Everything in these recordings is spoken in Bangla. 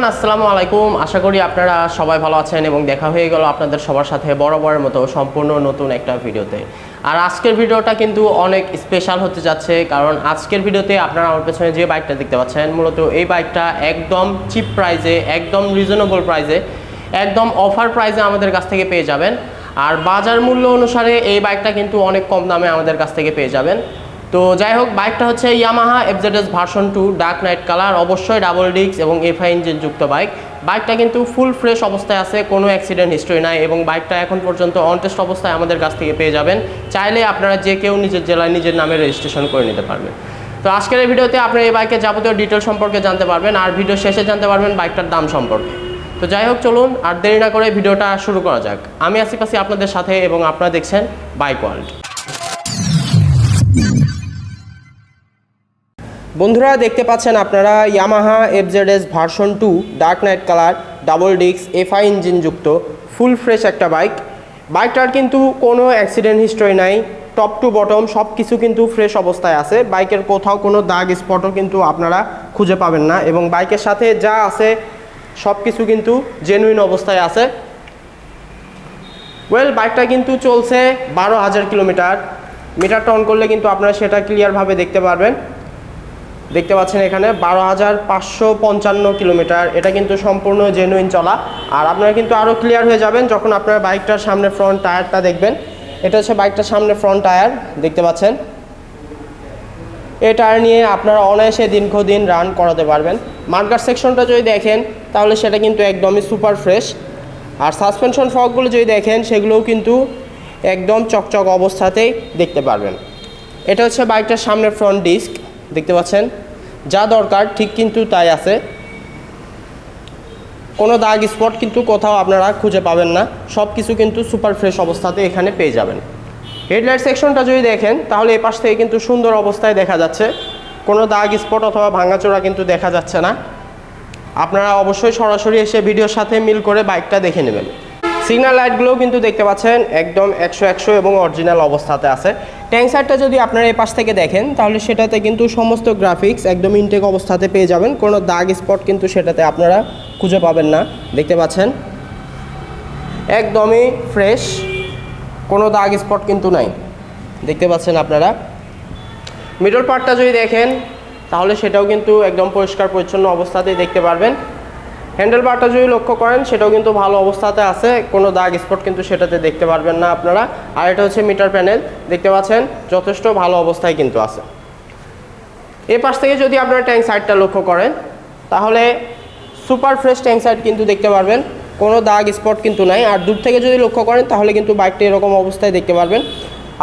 এভরিওয়ান, আসসালামু আলাইকুম। আশা করি আপনারা সবাই ভালো আছেন এবং দেখা হয়ে গেল আপনাদের সবার সাথে বরাবরের মতো সম্পূর্ণ নতুন একটা ভিডিওতে। আর আজকের ভিডিওটা কিন্তু অনেক স্পেশাল হতে যাচ্ছে, কারণ আজকের ভিডিওতে আপনারা আমার পেছনে যে বাইকটা দেখতে পাচ্ছেন, মূলত এই বাইকটা একদম চিপ প্রাইজে একদম রিজনেবল প্রাইজে একদম অফার প্রাইজে আমাদের কাছ থেকে পেয়ে যাবেন। আর বাজার মূল্য অনুসারে এই বাইকটা কিন্তু অনেক কম দামে আমাদের কাছ থেকে পেয়ে যাবেন। তো যাই হোক, বাইকটা হচ্ছে Yamaha FZS version two dark knight colour অবশ্যই ডাবল ডিস্ক এবং এফআই ইঞ্জিন যুক্ত বাইক। বাইকটা কিন্তু ফুল ফ্রেশ অবস্থায় আছে, কোনো অ্যাক্সিডেন্ট হিস্ট্রি নাই এবং বাইকটা এখন পর্যন্ত অনটেস্ট অবস্থায় আমাদের কাছ থেকে পেয়ে যাবেন। চাইলে আপনারা যে কেউ নিজের জেলায় নিজের নামে রেজিস্ট্রেশন করে নিতে পারবেন। তো আজকের এই ভিডিওতে আপনারা এই বাইকের যাবতীয় ডিটেল সম্পর্কে জানতে পারবেন আর ভিডিও শেষে জানতে পারবেন বাইকটার দাম সম্পর্কে। তো যাই হোক, চলুন আর দেরি না করে ভিডিওটা শুরু করা যাক। আমি আসিফ আসি আপনাদের সাথে এবং আপনারা দেখছেন বাইক ওয়ার্ল্ড। বন্ধুরা দেখতে পাচ্ছেন আপনারা Yamaha FZS version two dark knight colour double disc FI engine যুক্ত ফুল ফ্রেশ একটা বাইক বাইকটার কিন্তু কোনো অ্যাক্সিডেন্ট হিস্টরি নাই টপ টু বটম সব কিছু কিন্তু ফ্রেশ অবস্থায় আছে। বাইকের কোথাও কোনো দাগ স্পটও কিন্তু আপনারা খুঁজে পাবেন না এবং বাইকের সাথে যা আছে সব কিছু কিন্তু জেনুইন অবস্থায় আছে। ওয়েল বাইকটা কিন্তু চলছে বারো হাজার কিলোমিটার। মিটারটা অন করলে কিন্তু আপনারা সেটা ক্লিয়ারভাবে দেখতে পারবেন। দেখতে পাচ্ছেন এখানে বারো হাজার পাঁচশো পঞ্চান্ন কিলোমিটার। এটা কিন্তু সম্পূর্ণ জেনুইন চলা। আর আপনারা কিন্তু আরও ক্লিয়ার হয়ে যাবেন যখন আপনারা বাইকটার সামনে ফ্রন্ট টায়ারটা দেখবেন। এটা হচ্ছে বাইকটার সামনে ফ্রন্ট টায়ার দেখতে পাচ্ছেন? এই টায়ার নিয়ে আপনারা অনায়াসে দীর্ঘদিন রান করাতে পারবেন। মার্কার সেকশনটা যদি দেখেন, তাহলে সেটা কিন্তু একদমই সুপার ফ্রেশ আর সাসপেনশন ফকগুলো যদি দেখেন, সেগুলোও কিন্তু একদম চকচক অবস্থাতেই দেখতে পারবেন। এটা হচ্ছে বাইকটার সামনে ফ্রন্ট ডিস্ক দেখতে পাচ্ছেন? যা দরকার, ঠিক কিন্তু তাই আছে। কোনো দাগ স্পট কিন্তু কোথাও আপনারা খুঁজে পাবেন না। সব কিছু কিন্তু সুপার ফ্রেশ অবস্থাতে এখানে পেয়ে যাবেন। হেডলাইট সেকশনটা যদি দেখেন, তাহলে এপাশ থেকে কিন্তু সুন্দর অবস্থায় দেখা যাচ্ছে। কোনো দাগ স্পট অথবা ভাঙাচোরা কিন্তু দেখা যাচ্ছে না। আপনারা অবশ্যই সরাসরি এসে ভিডিওর সাথে মিল করে বাইকটা দেখে নেবেন। সিগন্যাল লাইটগুলোও কিন্তু দেখতে পাচ্ছেন, একদম একশো একশো এবং অরিজিনাল অবস্থাতে আছে। ট্যাঙ্ক সাইডটা যদি আপনারা এই পাশ থেকে দেখেন, তাহলে সেটাতে কিন্তু সমস্ত গ্রাফিক্স একদম ইনটেক অবস্থাতে পেয়ে যাবেন। কোনো দাগ স্পট কিন্তু সেটাতে আপনারা খুঁজে পাবেন না। দেখতে পাচ্ছেন? একদমই ফ্রেশ কোনো দাগ স্পট কিন্তু নাই। দেখতে পাচ্ছেন আপনারা? মিডল পার্টটা যদি দেখেন, তাহলে সেটাও কিন্তু একদম পরিষ্কার পরিচ্ছন্ন অবস্থাতেই দেখতে পারবেন। হ্যান্ডেল বারটা যদি লক্ষ্য করেন, সেটাও কিন্তু ভালো অবস্থাতে আছে। কোনো দাগ স্পট কিন্তু সেটাতে দেখতে পারবেন না আপনারা। আর এটা হচ্ছে মিটার প্যানেল। দেখতে পাচ্ছেন, যথেষ্ট ভালো অবস্থায় কিন্তু আছে। এ পাশ থেকে যদি আপনারা ট্যাঙ্ক সাইডটা লক্ষ্য করেন, তাহলে সুপার ফ্রেশ ট্যাঙ্ক সাইড কিন্তু দেখতে পারবেন। কোনো দাগ স্পট কিন্তু নাই। আর দূর থেকে যদি লক্ষ্য করেন, তাহলে কিন্তু বাইকটা এরকম অবস্থায় দেখতে পারবেন।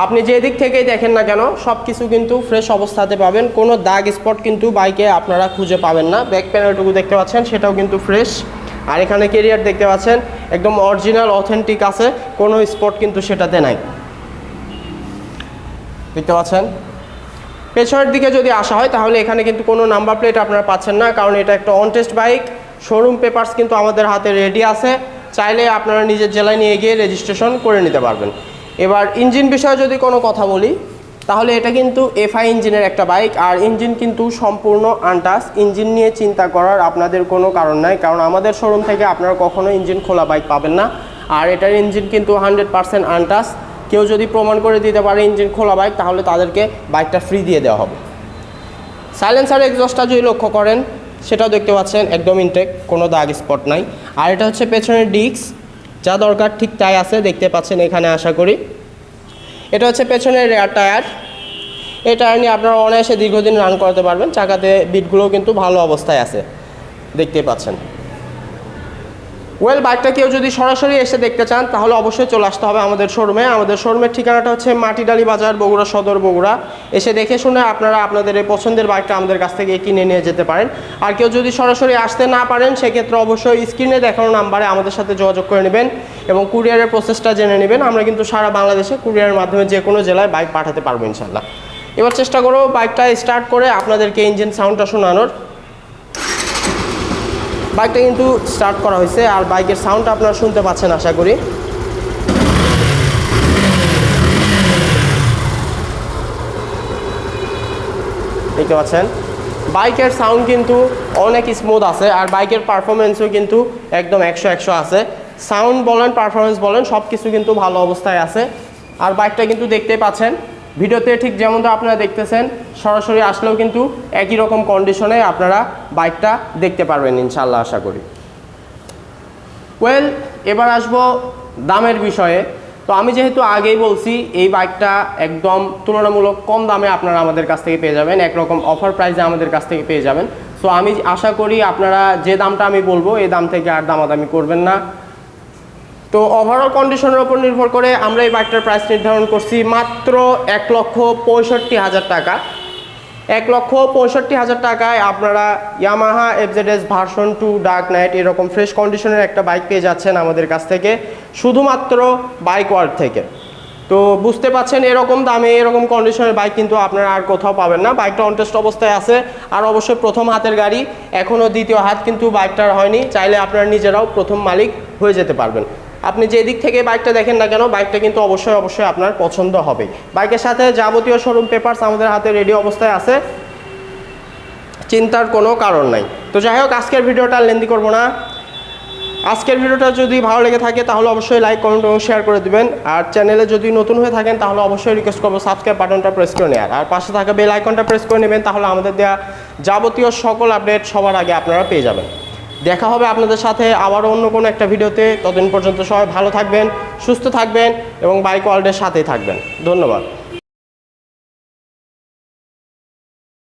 আপনি যে দিক থেকেই দেখেন না কেন, সব কিছু কিন্তু ফ্রেশ অবস্থাতে পাবেন। কোনো দাগ স্পট কিন্তু বাইকে আপনারা খুঁজে পাবেন না। ব্যাক প্যানেলটুকু দেখতে পাচ্ছেন, সেটাও কিন্তু ফ্রেশ আর এখানে কেরিয়ার দেখতে পাচ্ছেন, একদম অরিজিনাল অথেন্টিক আছে। কোনো স্পট কিন্তু সেটাতে নাই। দেখতে পাচ্ছেন? পেছনের দিকে যদি আসা হয়, তাহলে এখানে কিন্তু কোনো নাম্বার প্লেট আপনারা পাচ্ছেন না, কারণ এটা একটা অনটেস্ট বাইক শোরুম পেপারস কিন্তু আমাদের হাতে রেডি আছে। চাইলে আপনারা নিজের জেলায় নিয়ে গিয়ে রেজিস্ট্রেশন করে নিতে পারবেন। এবার ইঞ্জিন বিষয়ে যদি কোনো কথা বলি, তাহলে এটা কিন্তু এফআই ইঞ্জিনের একটা বাইক, আর ইঞ্জিন কিন্তু সম্পূর্ণ আনটাস ইঞ্জিন নিয়ে চিন্তা করার আপনাদের কোনো কারণ নাই, কারণ আমাদের শোরুম থেকে আপনারা কখনো ইঞ্জিন খোলা বাইক পাবেন না, আর এটার ইঞ্জিন কিন্তু হান্ড্রেড পারসেন্ট আনটাস কেউ যদি প্রমাণ করে দিতে পারে ইঞ্জিন খোলা বাইক, তাহলে তাদেরকে বাইকটা ফ্রি দিয়ে দেওয়া হবে। সাইলেন্সার এক্সস্টটা যদি লক্ষ্য করেন, সেটাও দেখতে পাচ্ছেন, একদম ইনটেক কোনো দাগ স্পট নাই। আর এটা হচ্ছে পেছনের ডিস্ক যা দরকার ঠিক তাই আছে, দেখতে পাচ্ছেন এখানে আশা করি। এটা হচ্ছে পেছনের রেয়ার টায়ার এই টায়ার নিয়ে আপনারা অনায়াসে দীর্ঘদিন রান করতে পারবেন। চাকাতে বিটগুলোও কিন্তু ভালো অবস্থায় আছে। দেখতে পাচ্ছেন। ওয়েল বাইকটা কেউ যদি সরাসরি এসে দেখতে চান, তাহলে অবশ্যই চলে আসতে হবে আমাদের শোরুমে আমাদের শোরুমের ঠিকানাটা হচ্ছে মাটিডালি বাজার, বগুড়া সদর, বগুড়া। এসে দেখে শুনে আপনারা আপনাদের এই পছন্দের বাইকটা আমাদের কাছ থেকে কিনে নিয়ে যেতে পারেন। আর কেউ যদি সরাসরি আসতে না পারেন, সেক্ষেত্রে অবশ্যই স্ক্রিনে দেখানো নাম্বারে আমাদের সাথে যোগাযোগ করে নেবেন এবং কুরিয়ারের প্রসেসটা জেনে নেবেন। আমরা কিন্তু সারা বাংলাদেশে কুরিয়ারের মাধ্যমে যে কোনো জেলায় বাইক পাঠাতে পারব ইনশাল্লাহ এবার চেষ্টা করব বাইকটা স্টার্ট করে আপনাদেরকে ইঞ্জিন সাউন্ডটা শোনানোর। বাইকটা কিন্তু স্টার্ট করা হয়েছে আর বাইকের সাউন্ডটা আপনারা শুনতে পাচ্ছেন আশা করি। দেখতে পাচ্ছেন? বাইকের সাউন্ড কিন্তু অনেক স্মুথ আছে আর বাইকের পারফরমেন্সও কিন্তু একদম একশো একশো আছে। সাউন্ড বলেন পারফরমেন্স বলেন সব কিছু কিন্তু ভালো অবস্থায় আছে। আর বাইকটা কিন্তু দেখতেই পাচ্ছেন ভিডিওতে ঠিক যেমনটা আপনারা দেখতেছেন, সরাসরি আসলেও কিন্তু একই রকম কন্ডিশনে আপনারা বাইকটা দেখতে পারবেন ইনশাল্লাহ আশা করি। ওয়েল এবার আসব দামের বিষয়ে। তো আমি যেহেতু আগেই বলছি, এই বাইকটা একদম তুলনামূলক কম দামে আপনারা আমাদের কাছ থেকে পেয়ে যাবেন, একরকম অফার প্রাইসে আমাদের কাছ থেকে পেয়ে যাবেন। সো আমি আশা করি আপনারা যে দামটা আমি বলব, এই দাম থেকে আর দামাদামি করবেন না। তো ওভারঅল কন্ডিশনের উপর নির্ভর করে আমরা এই বাইকটার প্রাইস নির্ধারণ করছি মাত্র এক লক্ষ পঁয়ষট্টি হাজার টাকা। এক লক্ষ পঁয়ষট্টি হাজার টাকায় আপনারা Yamaha FZS version two dark knight এরকম ফ্রেশ কন্ডিশনের একটা বাইক পেয়ে যাচ্ছেন আমাদের কাছ থেকে, শুধুমাত্র বাইক ওয়ার্ল্ড থেকে। তো বুঝতে পাচ্ছেন এরকম দামে, এরকম কন্ডিশনের বাইক কিন্তু আপনারা আর কোথাও পাবেন না। বাইকটা অনটেস্ট অবস্থায় আছে, আর অবশ্যই প্রথম হাতের গাড়ি, এখনও দ্বিতীয় হাত কিন্তু বাইকটার হয়নি। চাইলে আপনারা নিজেরাও প্রথম মালিক হয়ে যেতে পারবেন। আপনি যে দিক থেকে বাইকটা দেখেন না কেন বাইকটা কিন্তু অবশ্যই অবশ্যই আপনার পছন্দ হবে। বাইকের সাথে যাবতীয় শোরুম পেপারস আমাদের হাতে রেডি অবস্থায় আছে। চিন্তার কোনো কারণ নাই। তো যাই হোক, আজকের ভিডিওটা লেন্দি করব না। আজকের ভিডিওটা যদি ভালো লেগে থাকে, তাহলে অবশ্যই লাইক কমেন্ট এবং শেয়ার করে দিবেন। আর চ্যানেলে যদি নতুন হয়ে থাকেন, তাহলে অবশ্যই রিকোয়েস্ট করব সাবস্ক্রাইব বাটনটা প্রেস করে নেওয়ার আর পাশে থাকা বেল আইকনটা প্রেস করে নেবেন, তাহলে আমাদের দেওয়া যাবতীয় সকল আপডেট সবার আগে আপনারা পেয়ে যাবেন। দেখা হবে আপনাদের সাথে আবারও অন্য কোনো একটা ভিডিওতে। ততদিন পর্যন্ত সবাই ভালো থাকবেন, সুস্থ থাকবেন এবং বাইক ওয়ার্ল্ডের সাথেই থাকবেন। ধন্যবাদ।